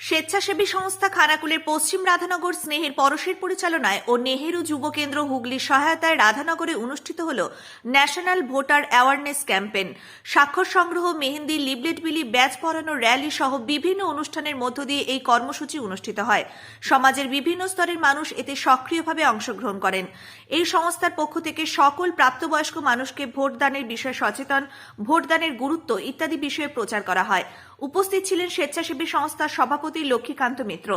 স্বেচ্ছাসেবী সংস্থা খানাকুলের পশ্চিম রাধানগর স্নেহের পরশের পরিচালনায় ও নেহেরু যুব কেন্দ্র হুগলির সহায়তায় রাধানগরে অনুষ্ঠিত হল ন্যাশনাল ভোটার অ্যাওয়ারনেস ক্যাম্পেইন। স্বাক্ষর সংগ্রহ, মেহেন্দি লিবলেট বিলি, ব্যাচ পরানো র্যালি সহ বিভিন্ন অনুষ্ঠানের মধ্য দিয়ে এই কর্মসূচি অনুষ্ঠিত হয়। সমাজের বিভিন্ন স্তরের মানুষ এতে সক্রিয়ভাবে অংশগ্রহণ করেন। এই সংস্থার পক্ষ থেকে সকল প্রাপ্তবয়স্ক মানুষকে ভোটদানের বিষয়ে সচেতন, ভোটদানের গুরুত্ব ইত্যাদি বিষয়ে প্রচার করা হয়। উপস্থিত ছিলেন স্বেচ্ছাসেবী সংস্থার সভাপতি লক্ষ্মীকান্ত মিত্র,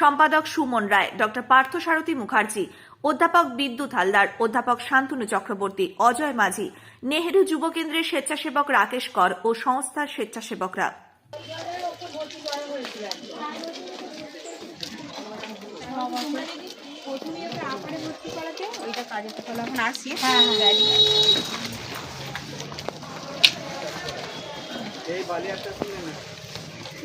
সম্পাদক সুমন রায়, ডক্টর পার্থ সারথী মুখার্জি, অধ্যাপক বিদ্যুৎ হালদার, অধ্যাপক শান্তনু চক্রবর্তী, অজয় মাঝি, নেহেরু যুব কেন্দ্রের স্বেচ্ছাসেবক রাকেশ কর ও সংস্থার স্বেচ্ছাসেবকরা। আসি হ্যাঁ হ্যাঁ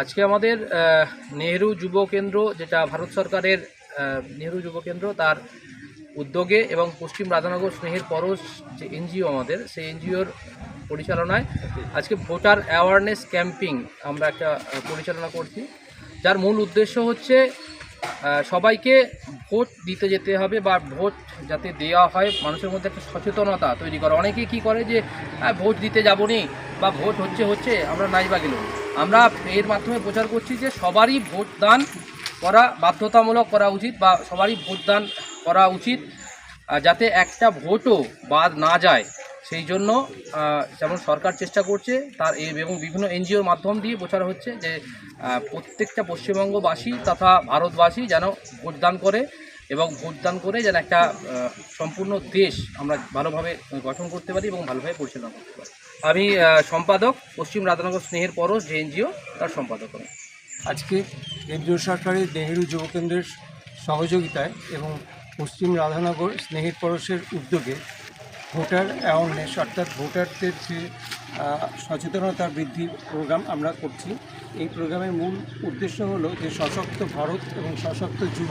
আজকে আমাদের নেহেরু যুব কেন্দ্র যেটা ভারত সরকারের নেহেরু যুব কেন্দ্র তার উদ্যোগে এবং পশ্চিম রাধানগর স্নেহের পরশ যে এনজিও আমাদের সেই এনজিওর পরিচালনায় আজকে ভোটার অ্যাওয়ারনেস ক্যাম্পিং আমরা একটা পরিচালনা করছি। যার মূল উদ্দেশ্য হচ্ছে সবাইকে ভোট দিতে যেতে হবে বা ভোট যাতে দেওয়া হয় মানুষের মধ্যে একটা সচেতনতা তৈরি করা। অনেকে কি করে যে "হ্যাঁ, ভোট দিতে যাব নি বা ভোট হচ্ছে হচ্ছে আমরা নাই বা গেল আমরা এর মাধ্যমে প্রচার করছি যে সবারই ভোট দান করা বাধ্যতামূলক করা উচিত বা সবারই ভোট দান করা উচিত যাতে একটা ভোটও বাদ না যায়। সেই জন্য যেমন সরকার চেষ্টা করছে, তার এবং বিভিন্ন এনজিওর মাধ্যম দিয়ে প্রচার হচ্ছে যে প্রত্যেকটা পশ্চিমবঙ্গবাসী তথা ভারতবাসী যেন ভোটদান করে। এবং ভোটদান করে যেন একটা সম্পূর্ণ দেশ আমরা ভালোভাবে গঠন করতে পারি এবং ভালোভাবে পরিচালনা করতে পারি। আমি সম্পাদক, পশ্চিম রাধানগর স্নেহের পরশ যে এনজিও তার সম্পাদক আমি। আজকে কেন্দ্রীয় সরকারের নেহেরু যুব কেন্দ্রের সহযোগিতায় এবং পশ্চিম রাধানগর স্নেহের পরশের উদ্যোগে ভোটার অ্যাওয়ারনেস অর্থাৎ ভোটারদের যে সচেতনতা বৃদ্ধির প্রোগ্রাম আমরা করছি, এই প্রোগ্রামের মূল উদ্দেশ্য হলো যে সশক্ত ভারত এবং সশক্ত যুব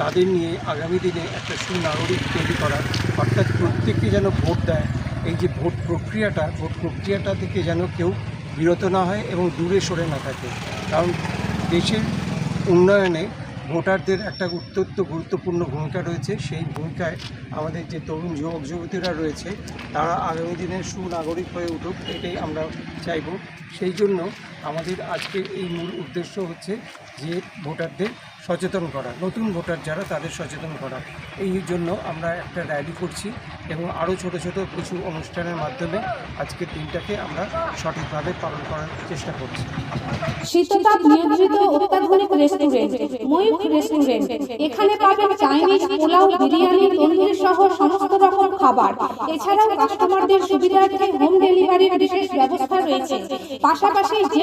তাদের নিয়ে আগামী দিনে একটা সুনাগরিক তৈরি করা অর্থাৎ প্রত্যেকে যেন ভোট দেয়, এই যে ভোট প্রক্রিয়াটা ভোট প্রক্রিয়াটা থেকে যেন কেউ বিরত না হয় এবং দূরে সরে না থাকে। কারণ দেশের উন্নয়নে ভোটারদের একটা অত্যন্ত গুরুত্বপূর্ণ ভূমিকা রয়েছে। সেই ভূমিকায় আমাদের যে তরুণ যুবক, যুবতীরা রয়েছে, তারা আগামী দিনে সুনাগরিক হয়ে উঠুক, এটাই আমরা চাইব। সেই জন্য আমাদের আজকের এই মূল উদ্দেশ্য হচ্ছে যে ভোটারদের সচেতন করা, নতুন ভোটার যারা তাদের সচেতন করা। এই জন্য আমরা একটা র্যালি করছি এবং আরও ছোট ছোট কিছু অনুষ্ঠানের মাধ্যমে আজকের দিনটাকে আমরা সঠিকভাবে পালন করার চেষ্টা করছি। শীততাপ নিয়ন্ত্রিত অত্যাধুনিক রেস্টুরেন্ট ময়ূখ রেস্টুরেন্ট এখানে পাবেন চাইনিজ পোলাও, বিরিয়ানি সহ সমস্ত রকম খাবার। এছাড়াও কাস্টমারদের সুবিধার্থে হোম ডেলিভারির বিশেষ ব্যবস্থা রয়েছে। পাশাপাশি যে